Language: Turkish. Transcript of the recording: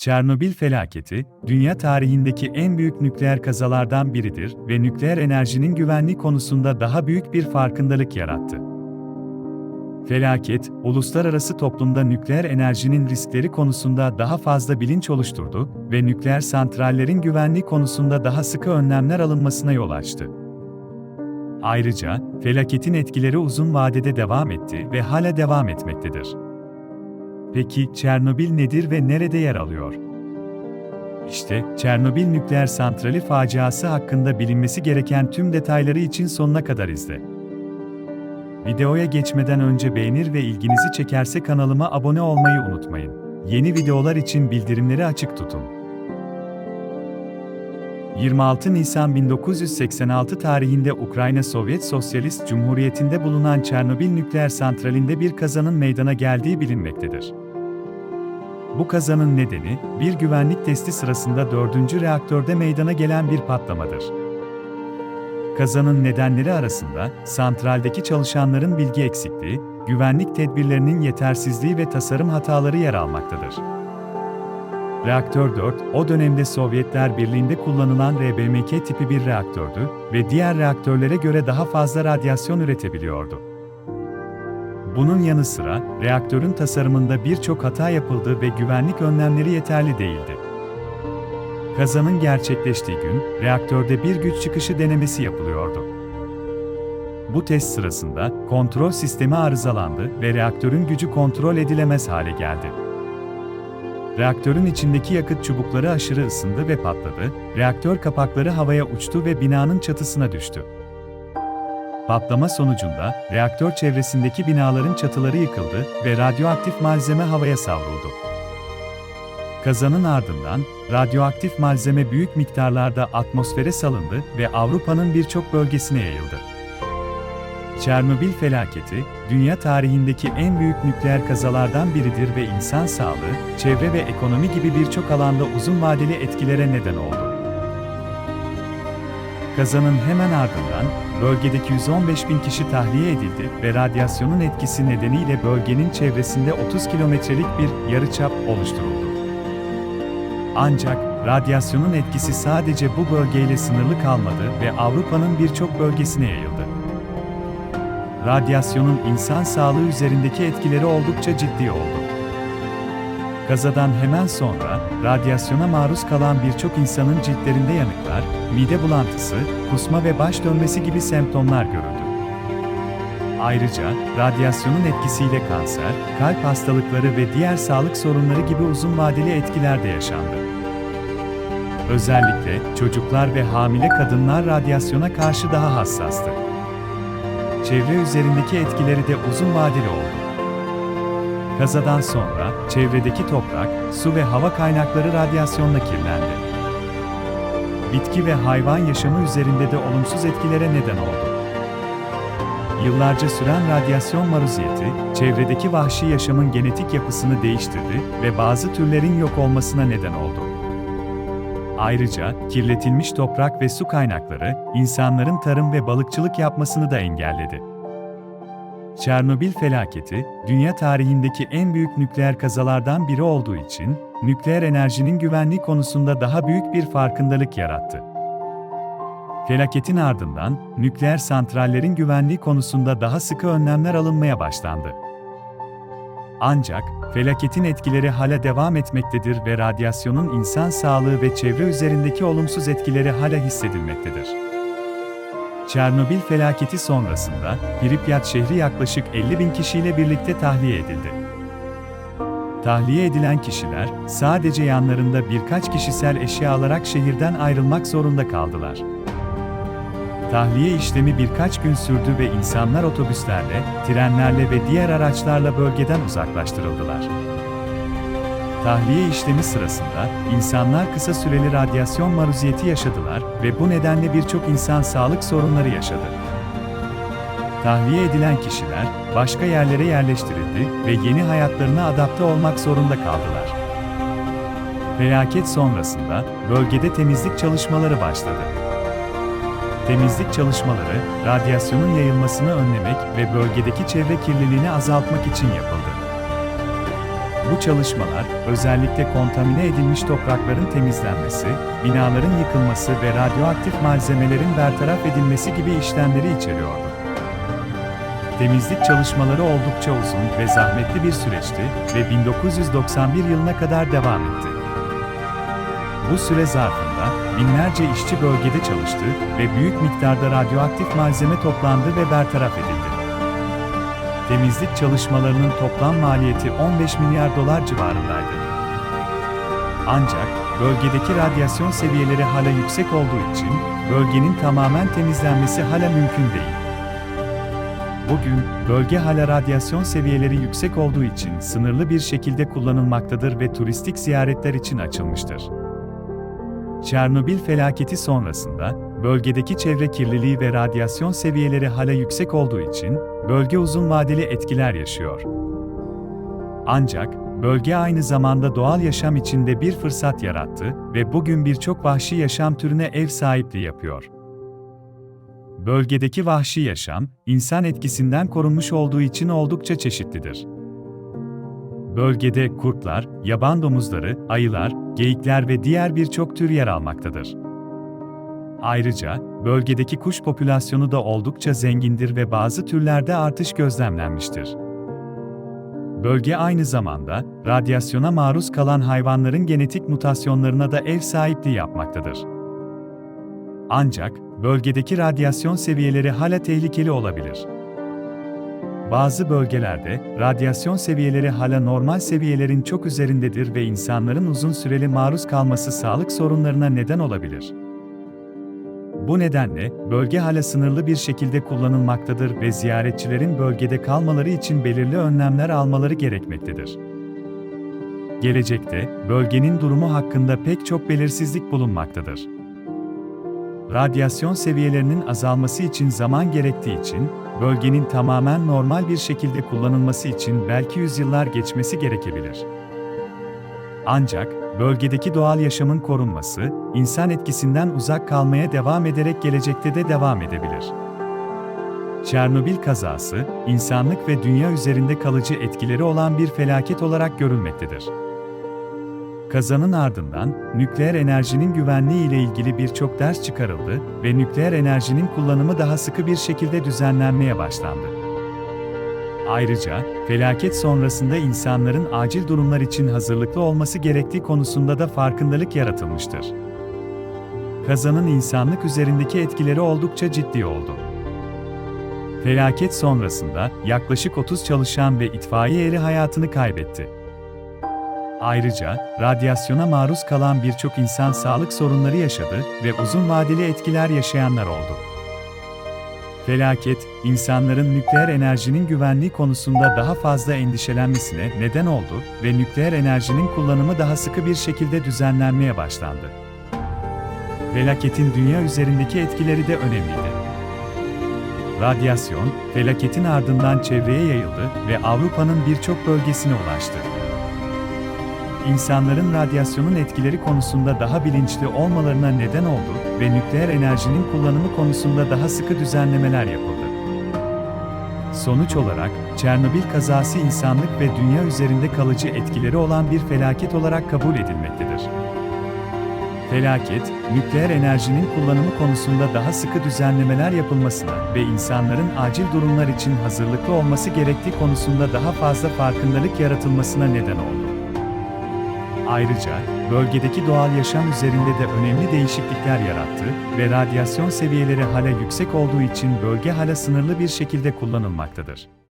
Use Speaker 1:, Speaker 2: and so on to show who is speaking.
Speaker 1: Çernobil felaketi, dünya tarihindeki en büyük nükleer kazalardan biridir ve nükleer enerjinin güvenliği konusunda daha büyük bir farkındalık yarattı. Felaket, uluslararası toplumda nükleer enerjinin riskleri konusunda daha fazla bilinç oluşturdu ve nükleer santrallerin güvenliği konusunda daha sıkı önlemler alınmasına yol açtı. Ayrıca, felaketin etkileri uzun vadede devam etti ve hala devam etmektedir. Peki Çernobil nedir ve nerede yer alıyor? İşte Çernobil nükleer santrali faciası hakkında bilinmesi gereken tüm detayları için sonuna kadar izle. Videoya geçmeden önce beğenir ve ilginizi çekerse kanalıma abone olmayı unutmayın. Yeni videolar için bildirimleri açık tutun. 26 Nisan 1986 tarihinde Ukrayna Sovyet Sosyalist Cumhuriyeti'nde bulunan Çernobil nükleer santralinde bir kazanın meydana geldiği bilinmektedir. Bu kazanın nedeni, bir güvenlik testi sırasında dördüncü reaktörde meydana gelen bir patlamadır. Kazanın nedenleri arasında, santraldeki çalışanların bilgi eksikliği, güvenlik tedbirlerinin yetersizliği ve tasarım hataları yer almaktadır. Reaktör 4, o dönemde Sovyetler Birliği'nde kullanılan RBMK tipi bir reaktördü ve diğer reaktörlere göre daha fazla radyasyon üretebiliyordu. Bunun yanı sıra, reaktörün tasarımında birçok hata yapıldı ve güvenlik önlemleri yeterli değildi. Kazanın gerçekleştiği gün, reaktörde bir güç çıkışı denemesi yapılıyordu. Bu test sırasında, kontrol sistemi arızalandı ve reaktörün gücü kontrol edilemez hale geldi. Reaktörün içindeki yakıt çubukları aşırı ısındı ve patladı, reaktör kapakları havaya uçtu ve binanın çatısına düştü. Patlama sonucunda reaktör çevresindeki binaların çatıları yıkıldı ve radyoaktif malzeme havaya savruldu. Kazanın ardından radyoaktif malzeme büyük miktarlarda atmosfere salındı ve Avrupa'nın birçok bölgesine yayıldı. Çernobil felaketi, dünya tarihindeki en büyük nükleer kazalardan biridir ve insan sağlığı, çevre ve ekonomi gibi birçok alanda uzun vadeli etkilere neden oldu. Kazanın hemen ardından, bölgedeki 115 bin kişi tahliye edildi ve radyasyonun etkisi nedeniyle bölgenin çevresinde 30 kilometrelik bir yarıçap oluşturuldu. Ancak, radyasyonun etkisi sadece bu bölgeyle sınırlı kalmadı ve Avrupa'nın birçok bölgesine yayıldı. Radyasyonun insan sağlığı üzerindeki etkileri oldukça ciddi oldu. Kazadan hemen sonra, radyasyona maruz kalan birçok insanın ciltlerinde yanıklar, mide bulantısı, kusma ve baş dönmesi gibi semptomlar görüldü. Ayrıca, radyasyonun etkisiyle kanser, kalp hastalıkları ve diğer sağlık sorunları gibi uzun vadeli etkiler de yaşandı. Özellikle çocuklar ve hamile kadınlar radyasyona karşı daha hassastı. Çevre üzerindeki etkileri de uzun vadeli oldu. Kazadan sonra çevredeki toprak, su ve hava kaynakları radyasyonla kirlendi. Bitki ve hayvan yaşamı üzerinde de olumsuz etkilere neden oldu. Yıllarca süren radyasyon maruziyeti, çevredeki vahşi yaşamın genetik yapısını değiştirdi ve bazı türlerin yok olmasına neden oldu. Ayrıca, kirletilmiş toprak ve su kaynakları, insanların tarım ve balıkçılık yapmasını da engelledi. Çernobil felaketi, dünya tarihindeki en büyük nükleer kazalardan biri olduğu için, nükleer enerjinin güvenliği konusunda daha büyük bir farkındalık yarattı. Felaketin ardından, nükleer santrallerin güvenliği konusunda daha sıkı önlemler alınmaya başlandı. Ancak, felaketin etkileri hala devam etmektedir ve radyasyonun insan sağlığı ve çevre üzerindeki olumsuz etkileri hala hissedilmektedir. Çernobil felaketi sonrasında, Pripyat şehri yaklaşık 50 bin kişiyle birlikte tahliye edildi. Tahliye edilen kişiler, sadece yanlarında birkaç kişisel eşya alarak şehirden ayrılmak zorunda kaldılar. Tahliye işlemi birkaç gün sürdü ve insanlar otobüslerle, trenlerle ve diğer araçlarla bölgeden uzaklaştırıldılar. Tahliye işlemi sırasında insanlar kısa süreli radyasyon maruziyeti yaşadılar ve bu nedenle birçok insan sağlık sorunları yaşadı. Tahliye edilen kişiler başka yerlere yerleştirildi ve yeni hayatlarına adapte olmak zorunda kaldılar. Felaket sonrasında bölgede temizlik çalışmaları başladı. Temizlik çalışmaları, radyasyonun yayılmasını önlemek ve bölgedeki çevre kirliliğini azaltmak için yapıldı. Bu çalışmalar, özellikle kontamine edilmiş toprakların temizlenmesi, binaların yıkılması ve radyoaktif malzemelerin bertaraf edilmesi gibi işlemleri içeriyordu. Temizlik çalışmaları oldukça uzun ve zahmetli bir süreçti ve 1991 yılına kadar devam etti. Bu süre zarfında binlerce işçi bölgede çalıştı ve büyük miktarda radyoaktif malzeme toplandı ve bertaraf edildi. Temizlik çalışmalarının toplam maliyeti 15 milyar dolar civarındaydı. Ancak bölgedeki radyasyon seviyeleri hala yüksek olduğu için bölgenin tamamen temizlenmesi hala mümkün değil. Bugün, bölge hala radyasyon seviyeleri yüksek olduğu için sınırlı bir şekilde kullanılmaktadır ve turistik ziyaretler için açılmıştır. Çernobil felaketi sonrasında, bölgedeki çevre kirliliği ve radyasyon seviyeleri hala yüksek olduğu için, bölge uzun vadeli etkiler yaşıyor. Ancak, bölge aynı zamanda doğal yaşam içinde bir fırsat yarattı ve bugün birçok vahşi yaşam türüne ev sahipliği yapıyor. Bölgedeki vahşi yaşam, insan etkisinden korunmuş olduğu için oldukça çeşitlidir. Bölgede kurtlar, yaban domuzları, ayılar, geyikler ve diğer birçok tür yer almaktadır. Ayrıca, bölgedeki kuş popülasyonu da oldukça zengindir ve bazı türlerde artış gözlemlenmiştir. Bölge aynı zamanda, radyasyona maruz kalan hayvanların genetik mutasyonlarına da ev sahipliği yapmaktadır. Ancak, bölgedeki radyasyon seviyeleri hala tehlikeli olabilir. Bazı bölgelerde radyasyon seviyeleri hala normal seviyelerin çok üzerindedir ve insanların uzun süreli maruz kalması sağlık sorunlarına neden olabilir. Bu nedenle bölge hala sınırlı bir şekilde kullanılmaktadır ve ziyaretçilerin bölgede kalmaları için belirli önlemler almaları gerekmektedir. Gelecekte bölgenin durumu hakkında pek çok belirsizlik bulunmaktadır. Radyasyon seviyelerinin azalması için zaman gerektiği için, bölgenin tamamen normal bir şekilde kullanılması için belki yüzyıllar geçmesi gerekebilir. Ancak, bölgedeki doğal yaşamın korunması, insan etkisinden uzak kalmaya devam ederek gelecekte de devam edebilir. Çernobil kazası, insanlık ve dünya üzerinde kalıcı etkileri olan bir felaket olarak görülmektedir. Kazanın ardından, nükleer enerjinin güvenliği ile ilgili birçok ders çıkarıldı ve nükleer enerjinin kullanımı daha sıkı bir şekilde düzenlenmeye başlandı. Ayrıca, felaket sonrasında insanların acil durumlar için hazırlıklı olması gerektiği konusunda da farkındalık yaratılmıştır. Kazanın insanlık üzerindeki etkileri oldukça ciddi oldu. Felaket sonrasında yaklaşık 30 çalışan ve itfaiye eri hayatını kaybetti. Ayrıca, radyasyona maruz kalan birçok insan sağlık sorunları yaşadı ve uzun vadeli etkiler yaşayanlar oldu. Felaket, insanların nükleer enerjinin güvenliği konusunda daha fazla endişelenmesine neden oldu ve nükleer enerjinin kullanımı daha sıkı bir şekilde düzenlenmeye başlandı. Felaketin dünya üzerindeki etkileri de önemliydi. Radyasyon, felaketin ardından çevreye yayıldı ve Avrupa'nın birçok bölgesine ulaştı. İnsanların radyasyonun etkileri konusunda daha bilinçli olmalarına neden oldu ve nükleer enerjinin kullanımı konusunda daha sıkı düzenlemeler yapıldı. Sonuç olarak, Çernobil kazası insanlık ve dünya üzerinde kalıcı etkileri olan bir felaket olarak kabul edilmektedir. Felaket, nükleer enerjinin kullanımı konusunda daha sıkı düzenlemeler yapılmasına ve insanların acil durumlar için hazırlıklı olması gerektiği konusunda daha fazla farkındalık yaratılmasına neden oldu. Ayrıca, bölgedeki doğal yaşam üzerinde de önemli değişiklikler yarattı ve radyasyon seviyeleri hala yüksek olduğu için bölge hala sınırlı bir şekilde kullanılmaktadır.